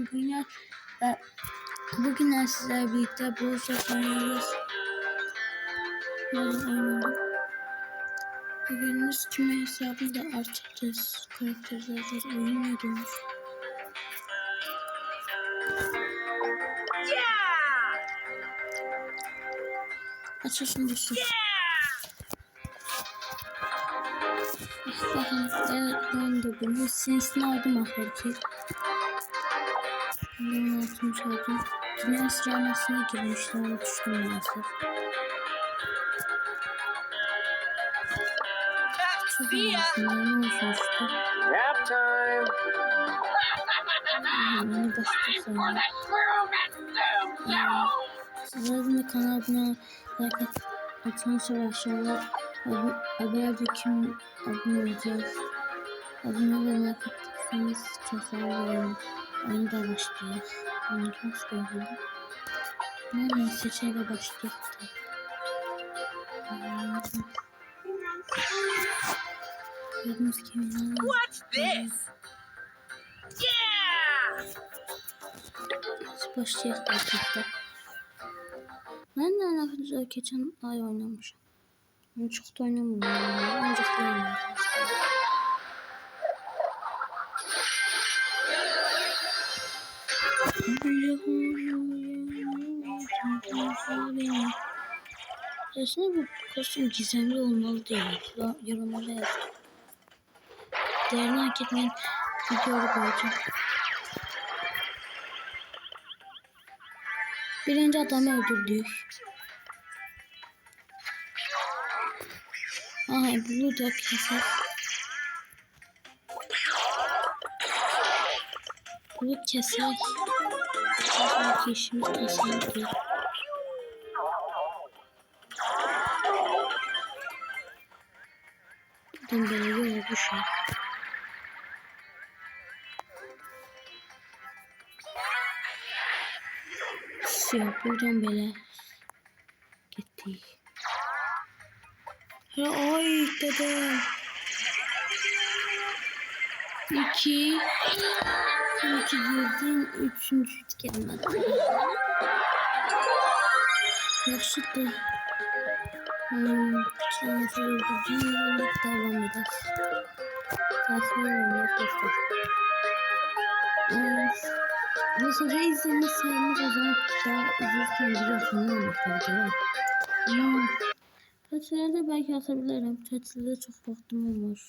ben Güner ve bugün sizlerle birlikte çok oynuyoruz. Yarın oynadım. Bugünümüz kime hesabında artıracağız. Karakterlerle oyun ediyoruz. Açılsın dursun. Bakın evet ben de bunu sesini aldım ki. Ben altını çaldım. Dünya sıralamasına girmişler. Düştüm maalesef. Çok önemli. Ne olmuştu? Nap time. Beni başka sonra. Sizlerin de kanalına like at, atın sonra aşağıya abone, abone kim abone olacağız. Abone olmayı like atırsanız çok seviniriz. Oyunu da nasıl gördüm? Nereden seçeyle başlayalım. Gördüğünüz gibi What's this? Yeah! başlayalım gerçekten. Ben de arkadaşlar geçen ay oynamışım. Ben çok da oynamıyorum. ya. Önceki Aslında bu kostüm gizemli olmalı değil. Yorumlara yazın. Değerini hak etmeyen videoyu koyacağım. Birinci adamı öldürdük. Aha bunu da keser. Bunu keser. Sanki işimiz tasarlı. Buradan böyle yolu düşer. Siyah buradan böyle gittik. Ay dedem. İki. İki girdim. Üçüncü gelmedi. Yaşıttı. Hmm, şöyle bir devam ederiz. Saçmalıyorum arkadaşlar. Hmm, Mesela izlemezseniz o zaman daha biliyorsun ne olmuş tabii Ama tatillerde belki atabilirim. Tatilde çok vaktim olmuş.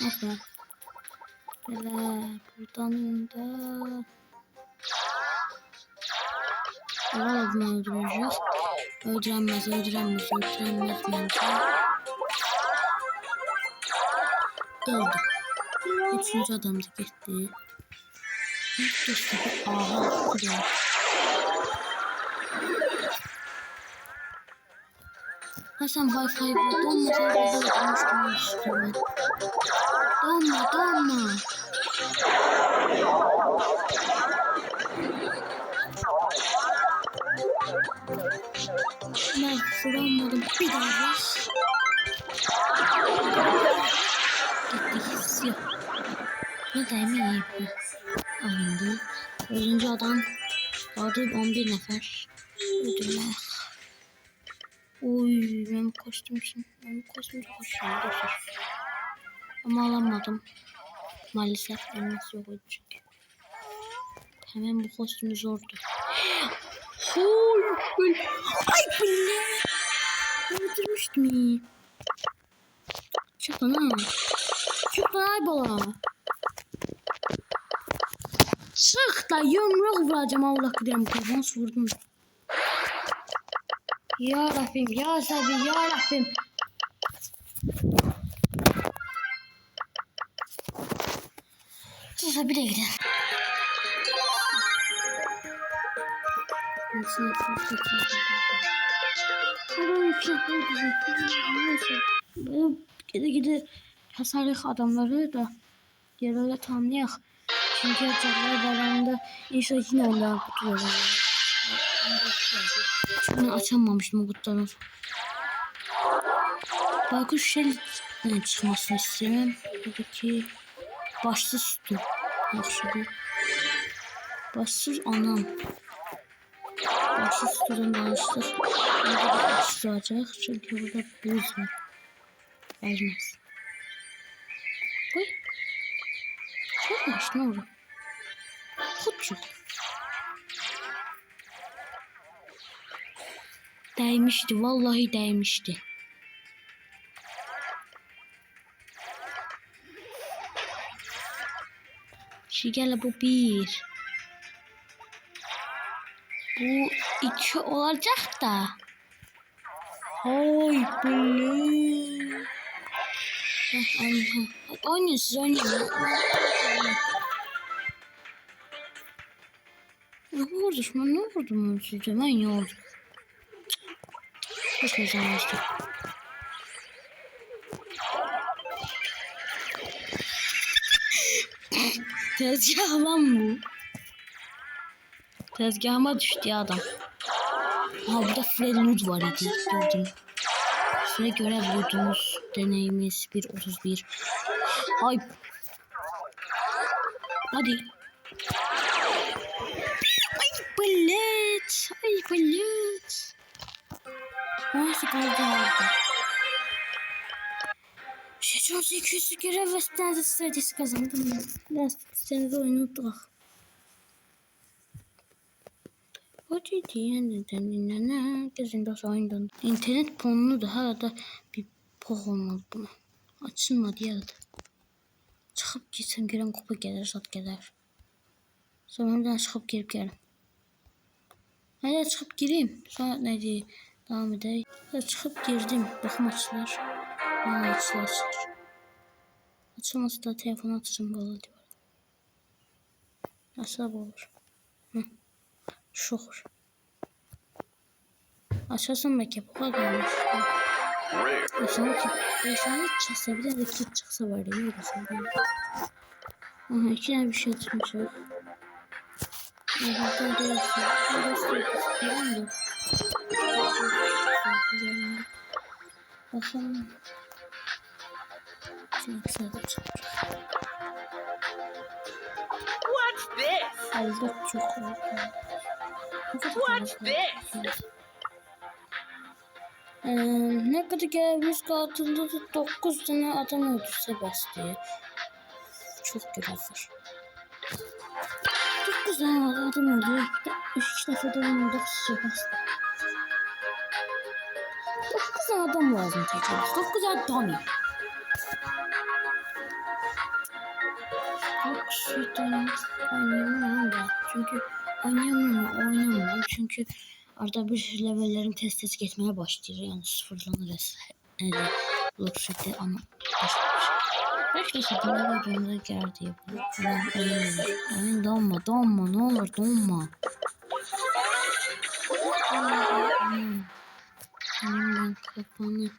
Neyse. Böyle buradan da... Valla bunu öldüreceğiz. Öldüremez, öldüremez, öldüremez bence. Öldü. Üçüncü adam da gitti. İşte aha buraya. Hasan hi-fi bu. Donma sen öldürmüştüm istiyorum. Donma, donma. Ben sıvamadım. Bir daha var. Gittik. Siyah. Ne demeyeyim. Alındı. Ölünce adam vardı 11 nefer. Öldürmek. Oy benim kostüm için. Benim kostüm çok hoşuma. Ama alamadım. Maalesef elmas yok çünkü. Hemen bu kostümü zordu. Oy. Ay bile. Öldürmüştüm iyi. Çık lan. Çık lan aybola. Çık da yumruk vuracağım Allah kıdem kafans vurdum. Ya Rabbim ya Sabri ya Rabbim. Sus bir de gidelim. Gide gide hasarlı adamları da yerlere tamamlayak. Çünkü çaklar bağlamında inşallah yine onları kutuyorlar. Bunu açamamıştım o kutuları. Baykuş şeyle çıkmasını istemem. Buradaki başsız su. Yaşadı. Başsız anam. Başsız sudan danıştır. Burada da başsız olacak. Çünkü burada buz var. Olmaz. Koy. Olmaz ne olur. Hutçuk. Değmişti. Vallahi değmişti. Şigele bu bir. Bu iki olacak da. Hay. Heh, Oynayın. Siz oynayın. Ne vurdu şu ne vurdu mu sizce? Ben yoldum. Hiç kazanmıştım. Tezgah lan bu. Tezgahıma düştü ya adam. Ha burada Fred Lud var idi. Gördüm. Süre görev Lud'umuz. Deneyimiz 1.31. Ay. Hadi. Ay balet. Ay balet. Kaldı orada? Sezon 800 görev ve standart stratejisi kazandım. Biraz seni de oynadık. Hadi diye neden dinlene gözünde oyundan. İnternet ponunu da hala bir poh olmalı buna. Açılmadı ya da. Çıkıp gitsem gelen kupa gelir sat gelir. Sonra ben çıkıp girip gelirim. Hadi çıkıp gireyim. Sonra ne diye devam edeyim. Hadi çıkıp girdim. Bakım açılar. Aa, açılar açılır. Açılmasa da telefonu atacağım böyle diyor. Nasıl olur? Hı. Şokur. Açarsam belki bu kadar gelmiş. Rare. Yaşamak için, yaşamak çıksa bir de kit çıksa var ya. Böyle. Aha iki tane bir şey. Burada da yaşıyor. Burada sürekli sıkıyorum da. Bakalım. This? Çok. Ne kadar What's korkuyorum. this? Ee, ne kadar görevimiz kaldığında da 9 tane adam öldürse bas diye. Çok var. 9 tane adam öldürüyor. 3 defa da onu 9 bas. 9 tane adam lazım tekrar. 9 adam. Çok şeyden oynayamam da. Çünkü oynayamam oynamam. Çünkü arada bir levellerin test test geçmeye başlıyor. Yani sıfırlanır. Yani Block sürekli ama başka bir şey. Belki de satınlar bölümde geldi oynamıyorum. Oyun donma donma ne olur donma. Senin ben kafanı.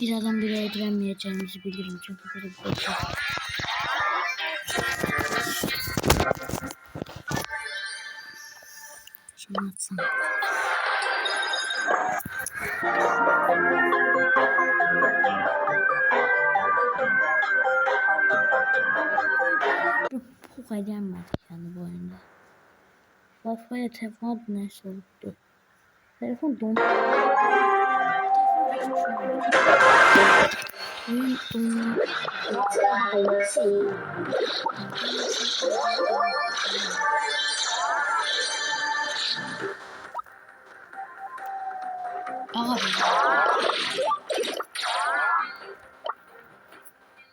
Bir adam bile öldüremeyeceğimizi bilirim. Çünkü böyle bir şey. Şunu atsam. Bu gelmedi yani bu oyunda. Telefon adı neyse oldu. Telefon dondu. Oyun dondu. Abi.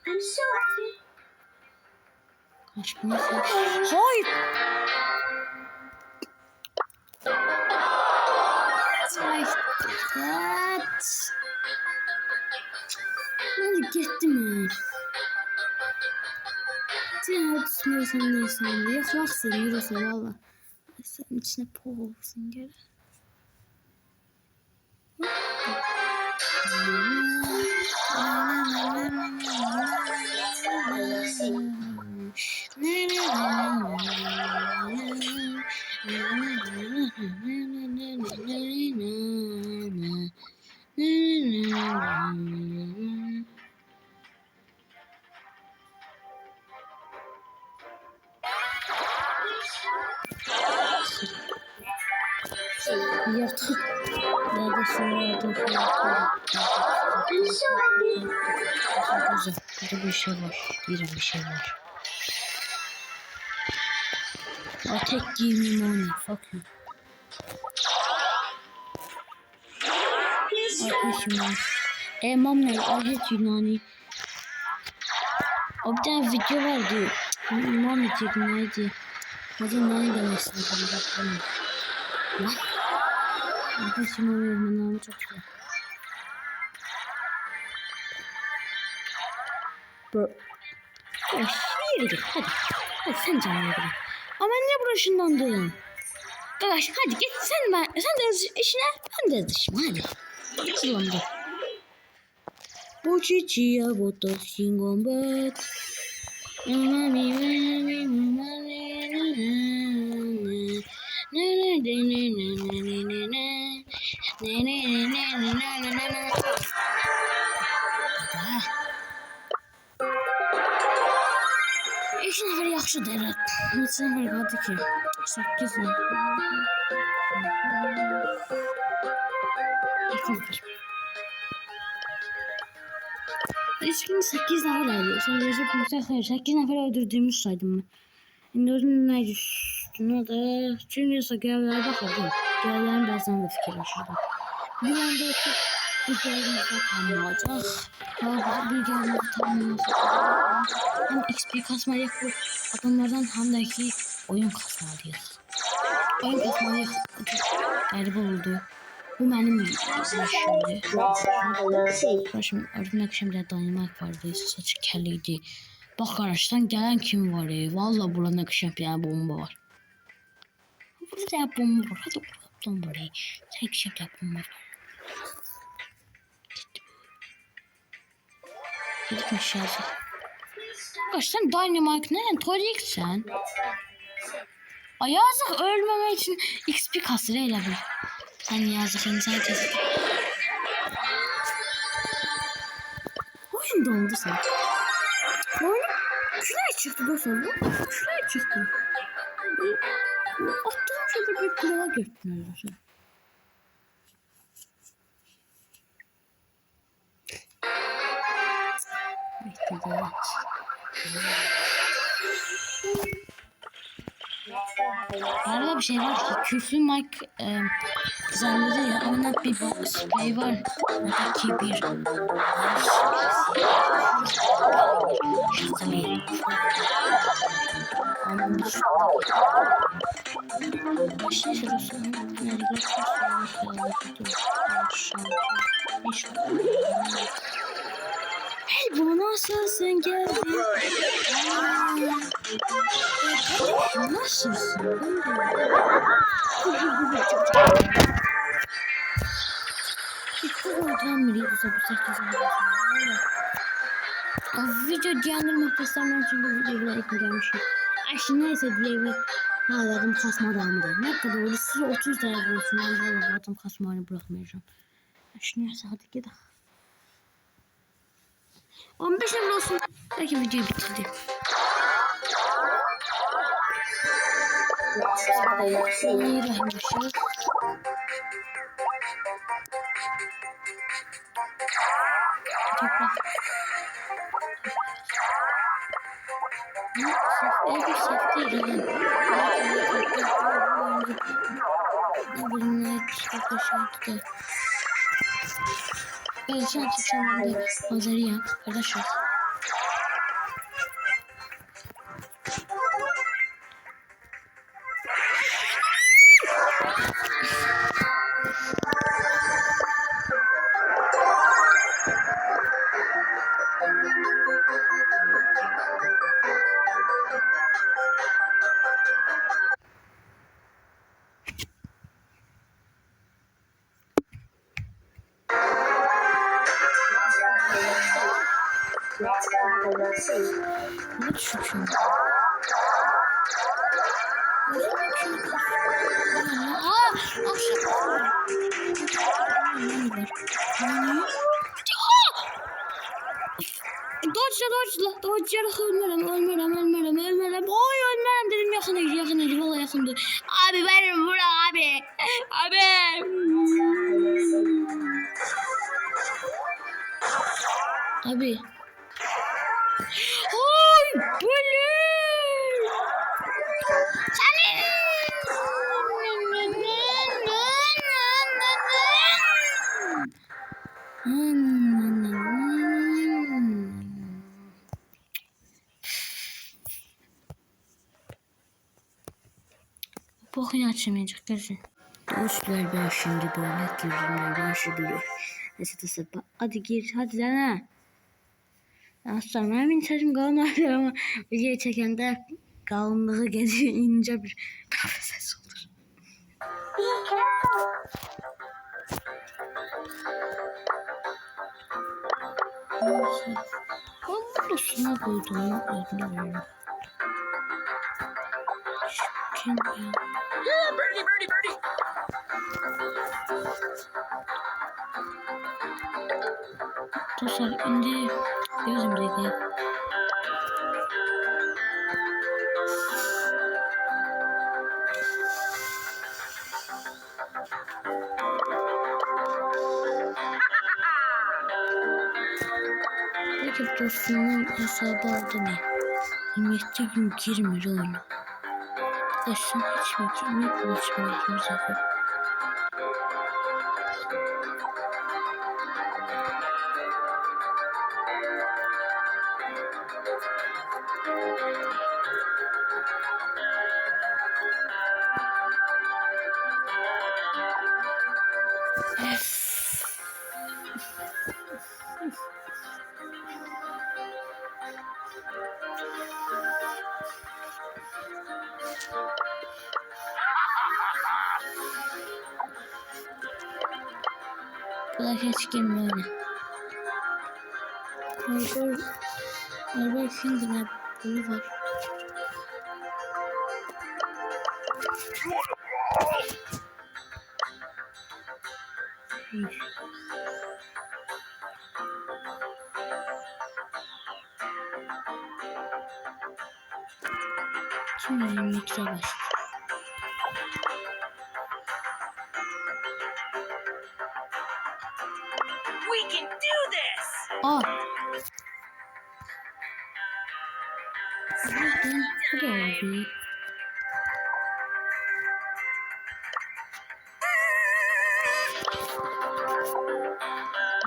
I'm sorry. Hayır. Ya. Sen haklısın sen ne sen diye yaklaksın yürüse valla. Sen içine poğ olsun gel. Şey var. Bir bir şey var. I take give me money. Fuck you. I hate you man. E mom ne? I hate you nani. O bir tane video vardı. Mom diyecek neydi? Hadi nani bunu. Lan. Arkadaşım oluyor. Manağımı çok güzel. Bro. Ya yürü hadi. Hadi sen canlı git. Ama niye burasındandın? Arkadaş hadi git sen ben sen de işine ben de işime hadi. Sılandı. Bu çiçeğe botta singon bet. İki nəfər yaxşıdır. Neçə nəfər qaldı ki? 8 nəfər. Üç gün 8 nəfər. Sən yazıb məsəl xeyr 8 nəfər öldürdüyümüz saydım mən. İndi özün nə düşdün o da. Çünki görevlərə baxırdım. Görevlərin bəzən də fikirləşirdim. Bir anda oturup bir görevimizde tamamlayacaq. Bir görevimizde tamamlayacaq. Hem XP kasmalıyıq bu adamlardan hem de ki oyun kasmalıyıq. Oyun kasmalıyıq. Qəribə oldu. Bu mənim işimdir. Başım ardından akşam bir dynamite vardı. Saçı kelliydi. Bak karşıdan gelen kim var ya? Valla buranın akşam bir tane bomba var. Burada bomba var. Hadi buradan buraya. Tek tane bomba var. Gitmiş yazık. Kaç sen Dynamite ne? Torik sen. Ay yazık ölmemek için XP kasır eyle bir. Sen yazık insan kesin. Oyun dondu sen. Oyun küreye çıktı dostlar. Küreye çıktı. Attığım şeyde bir kulağa götürüyor. Bekle Arada bir şey var ki küflü Mike e, kazandı ya ona bir spray var. Oradaki bir Hey bu nasılsın geldin? Nasılsın? Oradan biri bu sabır sekiz Video diyenlerim hafiften çünkü gelmişim. Ay şimdi neyse diye Hala kasma devamı Ne kadar olur? Size 30 lira olsun. Ben valla bu adam kasmayı bırakmayacağım. Şimdi neyse hadi gidelim. 15 lira olsun. Belki videoyu bitirdim. Bismillahirrahmanirrahim. Ben şu an çıkacağım da pazarı ya. Arkadaşlar. Ne düşüyorsun? Aa. Dodge'la dodge'la dodge'la ölmürüm ölmürüm ölmürüm ölmürüm oy ölmürüm dedim yakınıydı yakınıydı valla yakındı abi benim bura abi abi abi Bokunu açamayacak gözün. Dostlar ben şimdi böyle girdim ben şimdi. Dostlar bak- hadi gir hadi lan ha. Aslan benim çocuğum kalmadı ama videoyu çekende kalınlığı gece ince bir kahve sesi olur. Ben burada suna koydum. Adını Dostlar indi gözüm dedi. Peki dostunun hesabı aldı ne? 27 gün girmir oyuna. Arkadaşlar hiç mi girmir konuşmaya kimse Kadar hiç girmiyor oyuna. Araba, araba şimdi ne? Bunu var.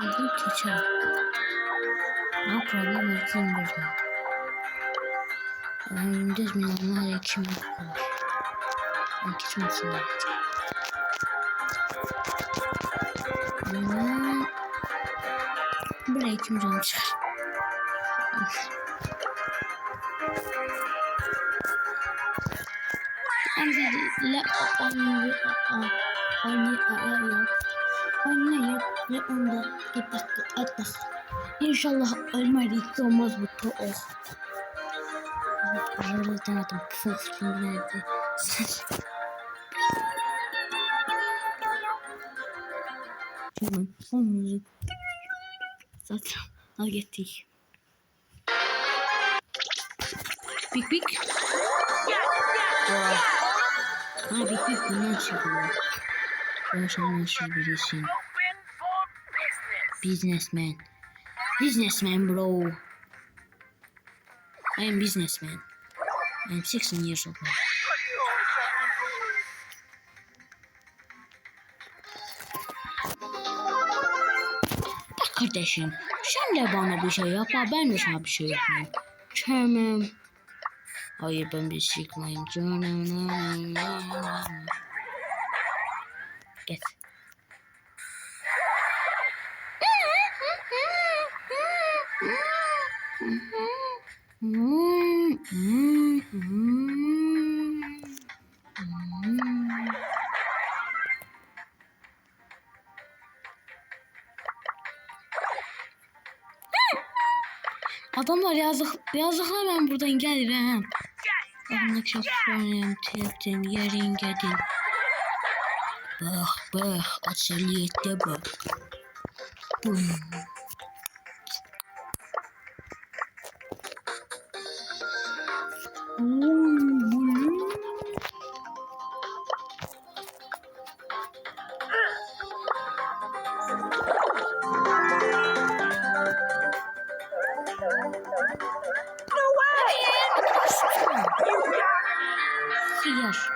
Buradan geçer. No problem etsin buradan. Ben düz milyonlar ekim yapıyor. Ben geçmesin diye. Hmm. Buraya kim canım çıkar? Anne anne anne anne anne yap ve onda git bak at bak. İnşallah ölmedik olmaz bu to oh. Böyle demedim. Puf nerede? Tamam. Olmuyor. Zaten al gittik. Bik bik. Ha bik bik bundan çıkıyor. Ben birisin? Open for business. Businessman. Businessman bro. I am businessman. I am 16 years old. now. Bak kardeşim. Sen de bana bir şey yap. Ben de sana bir şey yapmayayım. Tamam. Hayır ben bir şey yapmayayım. Canım. Yazdık, yazdıklar ben buradan gelirim. Adamlar çok sonra teptim yerin gedin. Bak bak asaliyette bak. No Hıyar.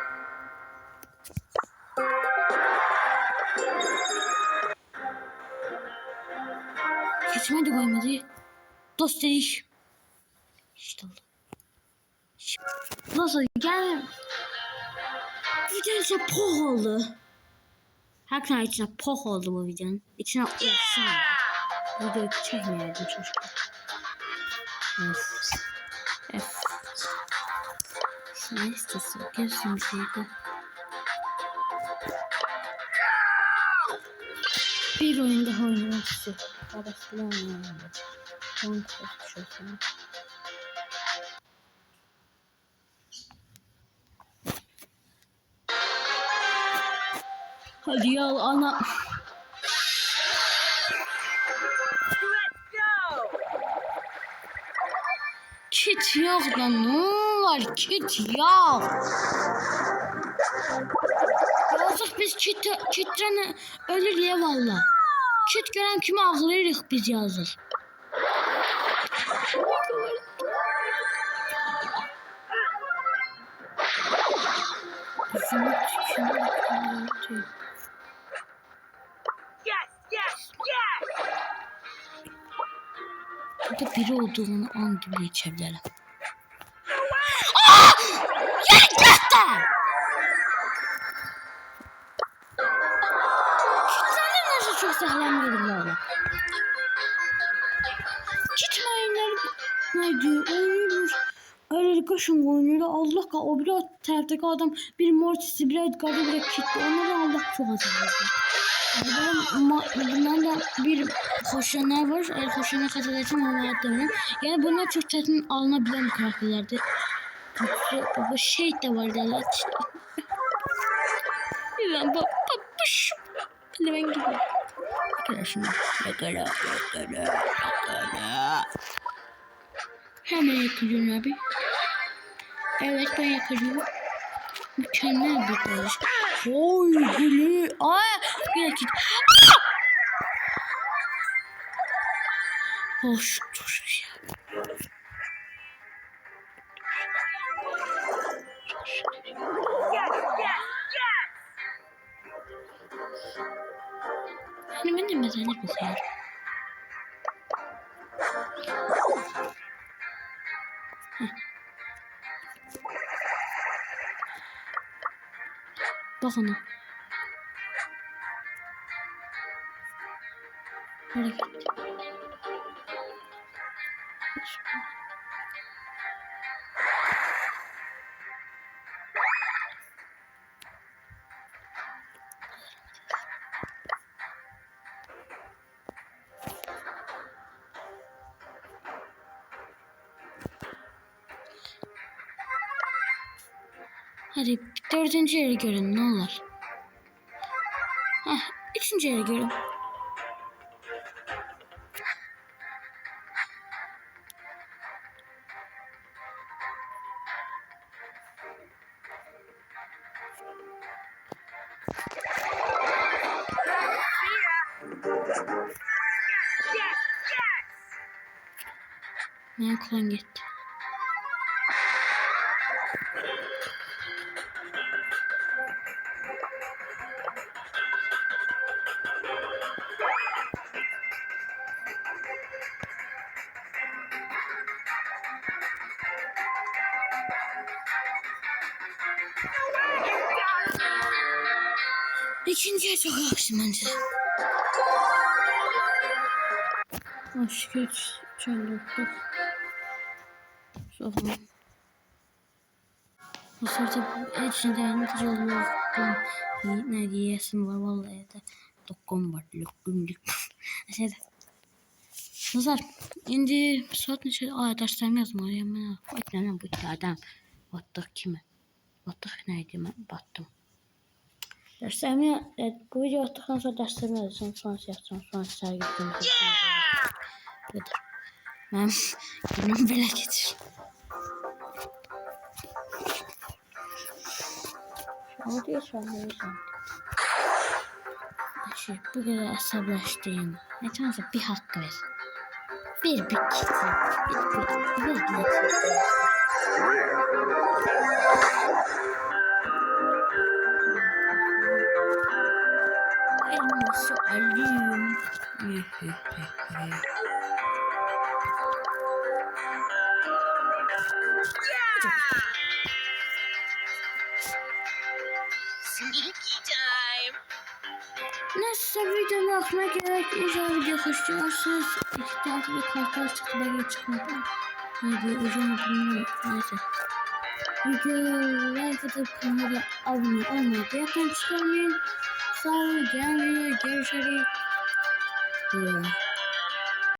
Keçime de koymadı. Dost dedik. İşte oldu. Nasıl gel. Video içine poh oldu. Hakikaten içine poh oldu bu videonun. İçine olsun. Video çekmeyeydim çocuklar. Öf. Ne istiyorsun? Gelsin bir şeydi. Bir oyun daha oynamak istiyorum. Arasıyla oynayalım. Son konuşuyorsun. Hadi ya ana. Kit yok lan var kit yok. Yazık biz kit, kitten ölür ya valla. Kit gören kimi ağlayırıq biz yes! Burada biri olduğunu an gibi. No Sağlam gelirler. Gitmeyinler. Neydi? Oynuyormuş. Öyle kaşın oynuyor. Allah ka o bir taraftaki adam bir mortisi bir Edgar'da bir kitle. Onları Allah çok azalıyor. Ben bundan da bir hoşlananlar var. Eğer hoşlanana katılırsan Allah'a dönün. Yani bunlar çok çetin alınabilen karakterlerdi. Baba şey de var derler. Ben baba babuş. Hadi ben gidiyorum. Arkadaşım. Yakala, yakala, yakala. Hemen yakıyorum abi. Evet ben yakıyorum. Mükemmel bir barış. Oy gülü. Aa, git. Hoş, hoş ya. Yes, Ben de bakıyorum. Heh. Bak ona. Hareket. Hadi dördüncü yeri görün ne olur. Hah, üçüncü yeri görün. Ne kulağın gitti. İkinciye çok yakıştım bence. Aşk geç çöldük. Sonra. Bu sırada içinde yardımcı oluyor. Ne diyesim var vallahi de. Dokkum var. Lokum lokum. Neyse. Nazar. Şimdi saat neçe? Ay derslerim yazma. Ya ben bakmıyorum bu adam. Battık kime? Battık neydi ben battım. Derslerimi evet, bu video attıktan sonra derslerimi yazacağım. Sonra şey yapacağım. Sonra sergi yapacağım. Yeah! Budur. Ben günüm böyle getir. Şunu diye söyleyeceğim. Şey, bu kadar asablaştığım. Ne tanesi bir hakkı ver. Bir bir kiti. Bir bir bir bir kiti. Elması alayım. Neyse videonun aklına gerek güzel video koşuyorsunuz. İki tane bir kartlar çıktı böyle çıkmadı. Neydi uzun bilmiyorum. Neyse. Videoyu like atıp kanala abone olmayı da yakın çıkarmayın. Sağ olun. Görüşürüz. Görüşürüz.